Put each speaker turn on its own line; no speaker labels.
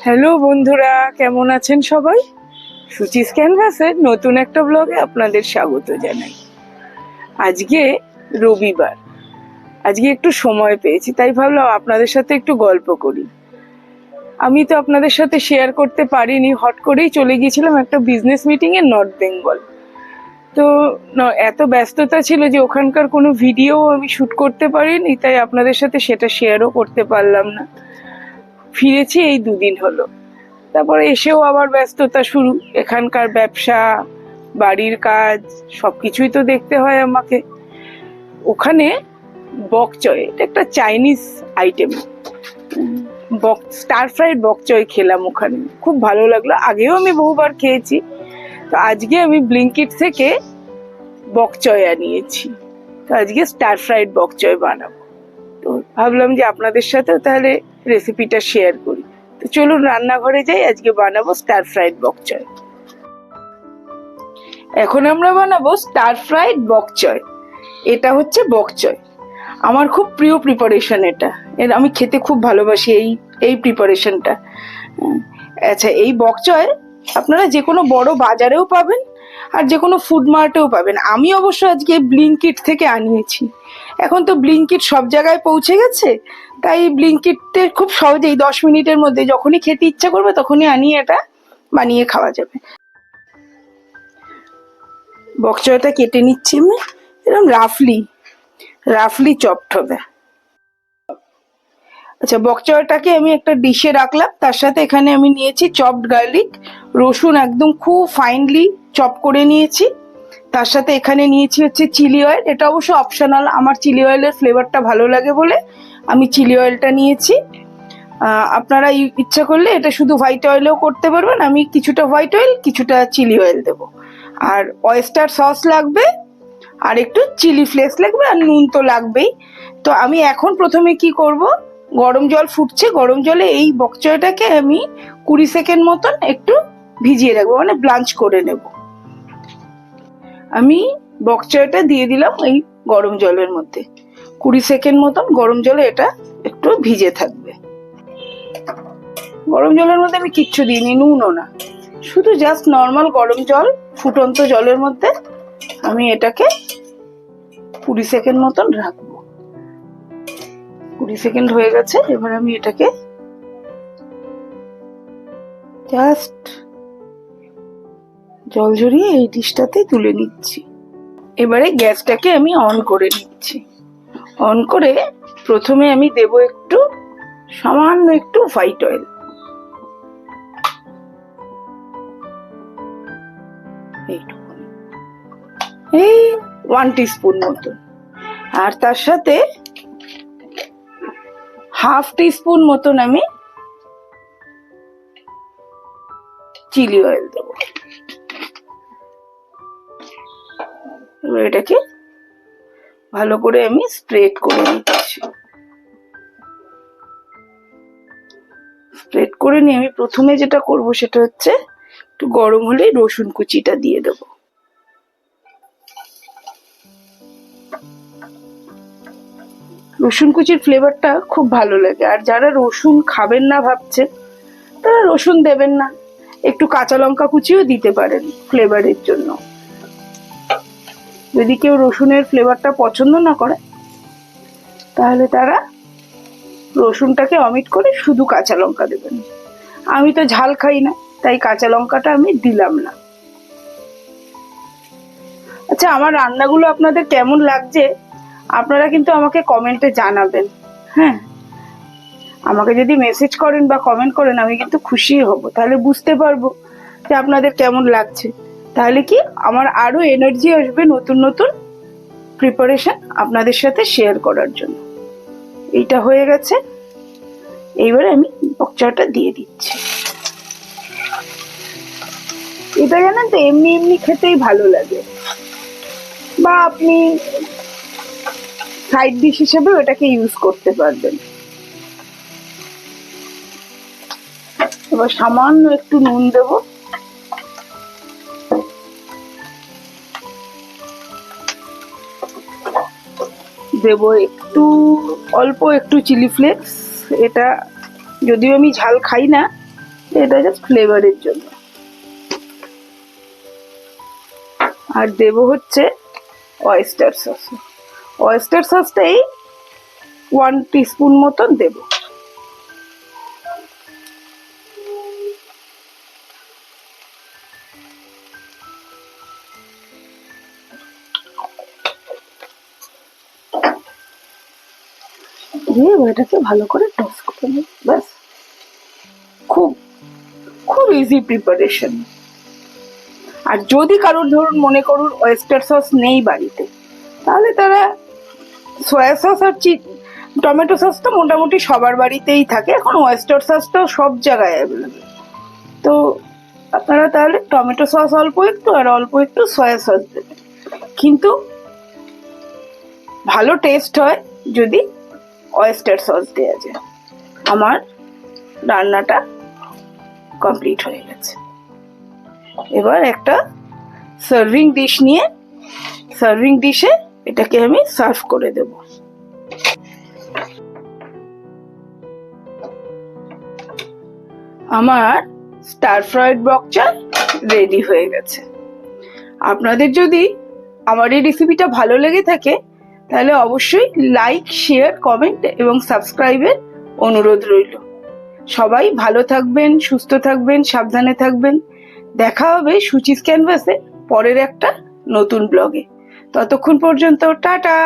Hello বন্ধুরা, কেমন আছেন সবাই? সুচিস ক্যানভাসের নতুন একটা ব্লগে আপনাদের স্বাগত জানাই। আজকে রবিবার। আজকে একটু সময় পেয়েছি, তাই ভাবলাম আপনাদের সাথে একটু গল্প করি। আমি তো আপনাদের সাথে শেয়ার করতে পারিনি, হট করেই চলে গিয়েছিলাম একটা বিজনেস মিটিংয়ে নর্থ বেঙ্গল তো এত ব্যস্ততা ছিল যে ওখানকার কোনো ভিডিও আমি শ্যুট করতে পারিনি, তাই আপনাদের সাথে সেটা শেয়ারও করতে পারলাম না। ফিরেছি এই দুদিন হলো। তারপরে এসেও আবার ব্যস্ততা শুরু। এখানকার ব্যবসা, বাড়ির কাজ সব কিছুই তো দেখতে হয় আমাকে। ওখানে বকচয়, এটা একটা Chinese item bok stir fried bok choy খেলাম ওখানে। খুব ভালো লাগল। আগেও আমি বহুবার খেয়েছি। তো আজকে আমি ব্লিঙ্কিট থেকে বকচয় আনিয়েছি। তো আজকে স্টার ফ্রাইড বকচয় বানাবো। তো ভাবলাম যে আপনাদের সাথেও তাহলে রেসিপিটা শেয়ার করি। তো চলুন রান্নাঘরে যাই, আজকে বানাবো স্টার ফ্রাইড বকচয় এখন আমরা বানাবো স্টার ফ্রাইড বকচয় এটা হচ্ছে বকচয় আমার খুব প্রিয় প্রিপারেশন এটা। এর আমি খেতে খুব ভালোবাসি এই এই প্রিপারেশনটা আচ্ছা এই বকচয় আপনারা যে কোনো বড় বাজারেও পাবেন আর যে কোনো ফুড মার্টেও পাবেন। আমি অবশ্য আজকে ব্লিঙ্কিট থেকে আনিয়েছি। এখন তো ব্লিঙ্কিট সব জায়গায় পৌঁছে গেছে, তাই ব্লিঙ্কিটে খুব সহজেই দশ মিনিটের মধ্যে যখনই খেতে ইচ্ছা করবে তখনই আনিয়ে এটা বানিয়ে খাওয়া যাবে। বকচয়টা কেটে নিচ্ছি আমি এরকম রাফলি রাফলি চপড হবে। আচ্ছা বকচয়টাকে আমি একটা ডিশে রাখলাম। তার সাথে এখানে আমি নিয়েছি চপড গার্লিক রসুন একদম খুব ফাইনলি চপ করে নিয়েছি। তার সাথে এখানে নিয়েছি হচ্ছে চিলি অয়েল এটা অবশ্য অপশনাল আমার চিলি অয়েলের ফ্লেভারটা ভালো লাগে বলে আমি চিলি অয়েলটা নিয়েছি। আপনারা ইচ্ছা করলে এটা শুধু হোয়াইট অয়েলেও করতে পারবেন। আমি কিছুটা হোয়াইট অয়েল কিছুটা চিলি অয়েল দেবো। আর অয়েস্টার সস লাগবে, আর একটু চিলি ফ্লেক্স লাগবে, আর নুন তো লাগবেই। তো আমি এখন প্রথমে কি করব? গরম জল ফুটছে, গরম জলে এই বকচয়টাকে আমি কুড়ি সেকেন্ড মতন একটু ভিজিয়ে রাখব মানে ব্লাঞ্চ করে নেব। আমি বকচয়টা দিয়ে দিলাম এই গরম জলের মধ্যে। কুড়ি সেকেন্ড মতন গরম জলে এটা একটু ভিজে থাকবে। গরম জলের মধ্যে আমি কিচ্ছু দিইনি, নুনও না। শুধু জাস্ট নর্মাল গরম জল, ফুটন্ত জলের মধ্যে আমি এটাকে কুড়ি সেকেন্ড মতন রাখব। কুড়ি সেকেন্ড হয়ে গেছে, এবার আমি এটাকে জাস্ট জল ঝরিয়ে এই ডিশটাতে তুলে নিচ্ছি। এবারে গ্যাসটাকে আমি অন করে নিচ্ছি। অন করে প্রথমে আমি দেব একটু, সামান্য একটু হোয়াইট অয়েল এই ওয়ান টিস্পুন মতো। আর তার সাথে হাফ টিস্পুন মতন আমি চিলি অয়েল দেব। এটাকে ভালো করে আমি স্প্রেড করে নিচ্ছি। স্প্রেড করে নিয়ে আমি প্রথমে যেটা করব সেটা হচ্ছে একটু গরম হলে রসুন কুচিটা দিয়ে দেবো। রসুন কুচির ফ্লেভারটা খুব ভালো লাগে। আর যারা রসুন খাবেন না ভাবছেন তারা রসুন দেবেন না। একটু কাঁচা লঙ্কা কুচিও দিতে পারেন ফ্লেভারের জন্য। যদি কেউ রসুনের ফ্লেভারটা পছন্দ না করে, তাহলে তারা রসুনটাকে অমিট করে শুধু কাঁচা লঙ্কা দেবেন। আমি তো ঝাল খাই না, তাই কাঁচা লঙ্কাটা আমি দিলাম না। আচ্ছা আমার রান্নাগুলো আপনাদের কেমন লাগছে? আপনারা কিন্তু আমাকে কমেন্টে জানাবেন। হ্যাঁ? আমাকে যদি মেসেজ করেন বা কমেন্ট করেন, আমি কিন্তু খুশি হব। তাহলে বুঝতে পারব যে আপনাদের কেমন লাগছে। তাহলে কি, আমার আরও এনার্জি আসবে নতুন নতুন প্রিপারেশন আপনাদের সাথে শেয়ার করার জন্য। এইটা হয়ে গেছে। এইবারে আমি বকচাটা দিয়ে দিচ্ছি। এটা জানেন তো, এমনি এমনি খেতেই ভালো লাগে। বা আপনি সাইড ডিশ হিসেবে এটাকে ইউজ করতে পারবেন। এবার সামান্য একটু নুন দেব। দেবো একটু, অল্প একটু চিলি ফ্লেক্স এটা যদিও আমি ঝাল খাই না, এটা জাস্ট ফ্লেভারের জন্য। আর দেব হচ্ছে অয়েস্টার সস অয়েস্টার সসটা এই ওয়ান টিস্পুন মতন দেব। দিয়ে এটাকে ভালো করে টস করে নেব ব্যাস। খুব খুব ইজি প্রিপারেশন আর যদি কারোর, ধরুন, মনে করুন ওয়েস্টার সস নেই বাড়িতে, তাহলে তারা সয়া সস আর চি টমেটো সস তো মোটামুটি সবার বাড়িতেই থাকে। এখন ওয়েস্টার সস তো সব জায়গায় অ্যাভেলেবেল তো আপনারা তাহলে টমেটো সস অল্প একটু আর অল্প একটু সয়া সস দেবেন। কিন্তু ভালো টেস্ট হয় যদি ওয়েস্টার সস দেওয়া যায়। আমার রান্নাটা কমপ্লিট হয়ে গেছে। এবার একটা সার্ভিং ডিশ নিয়ে সার্ভিং ডিশে এটাকে আমি সার্ভ করে দেব। আমার স্টার ফ্রাইড বকচা রেডি হয়ে গেছে। আপনাদের যদি আমার এই রেসিপিটা ভালো লেগে থাকে, তাহলে অবশ্যই লাইক, শেয়ার, কমেন্ট এবং সাবস্ক্রাইবের অনুরোধ রইল। সবাই ভালো থাকবেন, সুস্থ থাকবেন, সাবধানে থাকবেন। দেখা হবে সুচিস ক্যানভাসে পরের একটা নতুন ব্লগে। ততক্ষণ পর্যন্ত টাটা।